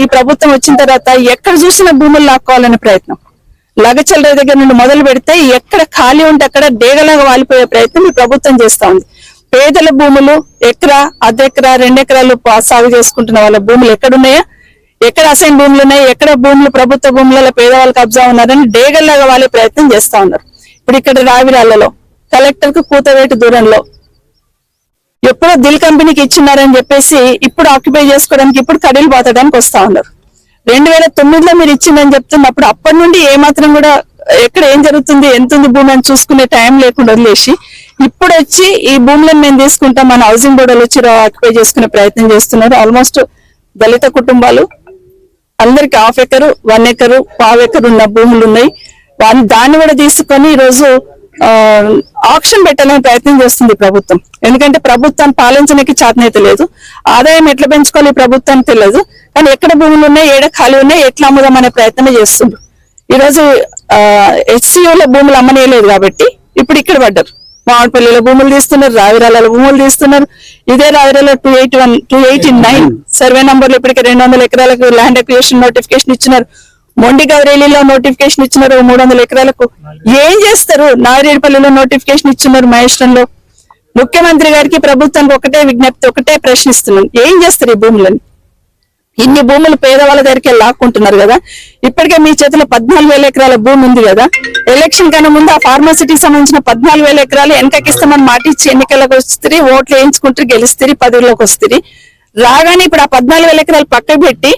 ఈ ప్రభుత్వం వచ్చిన తర్వాత ఎక్కడ చూసినా భూములు లాక్కోవాలనే ప్రయత్నం. లగచల్ల దగ్గర నుండి మొదలు పెడితే ఎక్కడ ఖాళీ ఉంటే అక్కడ డేగలాగా వాలిపోయే ప్రయత్నం ఈ ప్రభుత్వం చేస్తా ఉంది. పేదల భూములు ఎకరా అర్ధెకరా రెండెకరాలు పా- సాగు చేసుకుంటున్న వాళ్ళ భూములు ఎక్కడున్నాయా? ఎక్కడ అసైన్ భూములు ఉన్నాయి? ఎక్కడ భూములు ప్రభుత్వ భూములలో పేదవాళ్ళు కబ్జా ఉన్నారని డేగల్లాగా వాళ్ళే ప్రయత్నం చేస్తా ఉన్నారు. ఇప్పుడు ఇక్కడ రావిరాళ్ళలో కలెక్టర్కు కూతవేటు దూరంలో ఎప్పుడో దిల్ కంపెనీకి ఇచ్చినారని చెప్పేసి ఇప్పుడు ఆక్యుపై చేసుకోవడానికి ఇప్పుడు కడీలు పోతడానికి వస్తా ఉన్నారు. రెండు వేల తొమ్మిదిలో మీరు ఇచ్చిందని చెప్తున్నప్పుడు అప్పటి నుండి ఏ మాత్రం కూడా ఎక్కడ ఏం జరుగుతుంది ఎంత ఉంది భూమి అని చూసుకునే టైం లేకుండా వదిలేసి ఇప్పుడు వచ్చి ఈ భూములను మేము తీసుకుంటాం మన హౌసింగ్ బోర్డులు వచ్చి ఆక్యుపై చేసుకునే ప్రయత్నం చేస్తున్నారు. ఆల్మోస్ట్ దళిత కుటుంబాలు అందరికి హాఫ్ ఎకరు వన్ ఎకరు పావు ఎకరు ఉన్న భూములు ఉన్నాయి. దాన్ని కూడా తీసుకొని ఈ రోజు ఆప్షన్ పెట్టాలని ప్రయత్నం చేస్తుంది ప్రభుత్వం. ఎందుకంటే ప్రభుత్వాన్ని పాలించడానికి చాతనైతే లేదు. ఆదాయం ఎట్లా పెంచుకోవాలి ప్రభుత్వానికి తెలియదు. కానీ ఎక్కడ భూములు ఉన్నాయి ఏడ ఖాళీ ఉన్నాయి ఎట్లా అమ్ముదాం అనే ప్రయత్నం చేస్తుంది. ఈ రోజు హెచ్సిఓలో భూములు అమ్మనేయలేదు కాబట్టి ఇప్పుడు ఇక్కడ పడ్డారు. మామిడిపల్లిలో భూములు తీస్తున్నారు రావిరాలలో భూములు తీస్తున్నారు. ఇదే రావిరాలో two eighty one two eighty nine survey నంబర్లు ఇప్పటికే రెండు వందల ఎకరాలకు ల్యాండ్ అక్విజిషన్ నోటిఫికేషన్ ఇచ్చినారు. మొండి గౌరేలిలో నోటిఫికేషన్ ఇచ్చినారు మూడు వందల ఎకరాలకు. ఏం చేస్తారు? నారేడుపల్లిలో నోటిఫికేషన్ ఇచ్చినారు మహేశ్వరంలో. ముఖ్యమంత్రి గారికి ప్రభుత్వానికి ఒకటే విజ్ఞప్తి ఒకటే ప్రశ్నిస్తున్నాను. ఏం చేస్తారు ఈ భూములని? ఇన్ని భూములు పేదవాళ్ళ దగ్గరికి లాక్కుంటున్నారు కదా. ఇప్పటికే మీ చేతిలో పద్నాలుగు వేల ఎకరాల భూమి ఉంది కదా. ఎలక్షన్ కన్నా ముందు ఆ ఫార్మసిటీకి సంబంధించిన పద్నాలుగు వేల ఎకరాలు వెనకకిస్తామని మాట ఇచ్చి ఎన్నికలకు వస్తుంది ఓట్లు వేయించుకుంటారు గెలుస్తుంది పదవిలోకి వస్తుంది రాగానే ఇప్పుడు ఆ పద్నాలుగు వేల ఎకరాలు పక్కకు పెట్టి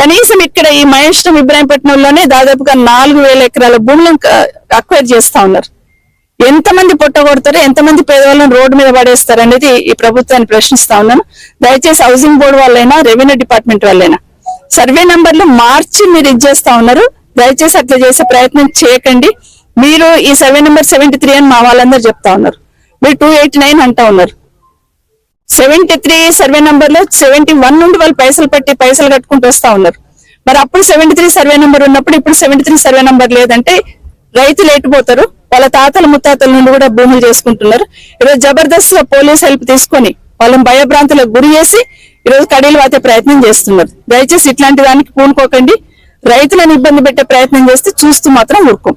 కనీసం ఇక్కడ ఈ మహేశ్వరం ఇబ్రాహీంపట్నంలోనే దాదాపుగా నాలుగు వేల ఎకరాల భూములను అక్వైర్ చేస్తా ఉన్నారు. ఎంతమంది పొట్టగొడతారు ఎంతమంది పేదవాళ్ళని రోడ్డు మీద పడేస్తారు అనేది ఈ ప్రభుత్వాన్ని ప్రశ్నిస్తా ఉన్నాను. దయచేసి హౌసింగ్ బోర్డు వాళ్ళైనా రెవెన్యూ డిపార్ట్మెంట్ వాళ్ళైనా సర్వే నంబర్లు మార్చి మీరు ఇచ్చేస్తా ఉన్నారు. దయచేసి అట్లా చేసే ప్రయత్నం చేయకండి. మీరు ఈ సర్వే నెంబర్ సెవెంటీ త్రీ అని మా వాళ్ళందరూ చెప్తా ఉన్నారు. మీరు టూ ఎయిటీ నైన్ అంటా ఉన్నారు. సెవెంటీ త్రీ సర్వే నంబర్లో సెవెంటీ వన్ నుండి వాళ్ళు పైసలు పెట్టి పైసలు కట్టుకుంటూ వస్తా ఉన్నారు. మరి అప్పుడు సెవెంటీ త్రీ సర్వే నెంబర్ ఉన్నప్పుడు ఇప్పుడు సెవెంటీ త్రీ సర్వే నెంబర్ లేదంటే రైతులు ఎటుపోతారు వాళ్ళ తాతల ముత్తాతల నుండి కూడా భూములు చేసుకుంటున్నారు. ఈరోజు జబర్దస్త్గా పోలీస్ హెల్ప్ తీసుకొని వాళ్ళని భయభ్రాంతులకు గురి చేసి ఈరోజు కడీలు వాతే ప్రయత్నం చేస్తున్నారు. దయచేసి ఇట్లాంటి దానికి పూనుకోకండి. రైతులను ఇబ్బంది పెట్టే ప్రయత్నం చేస్తే చూస్తూ మాత్రం ఊరుకోం.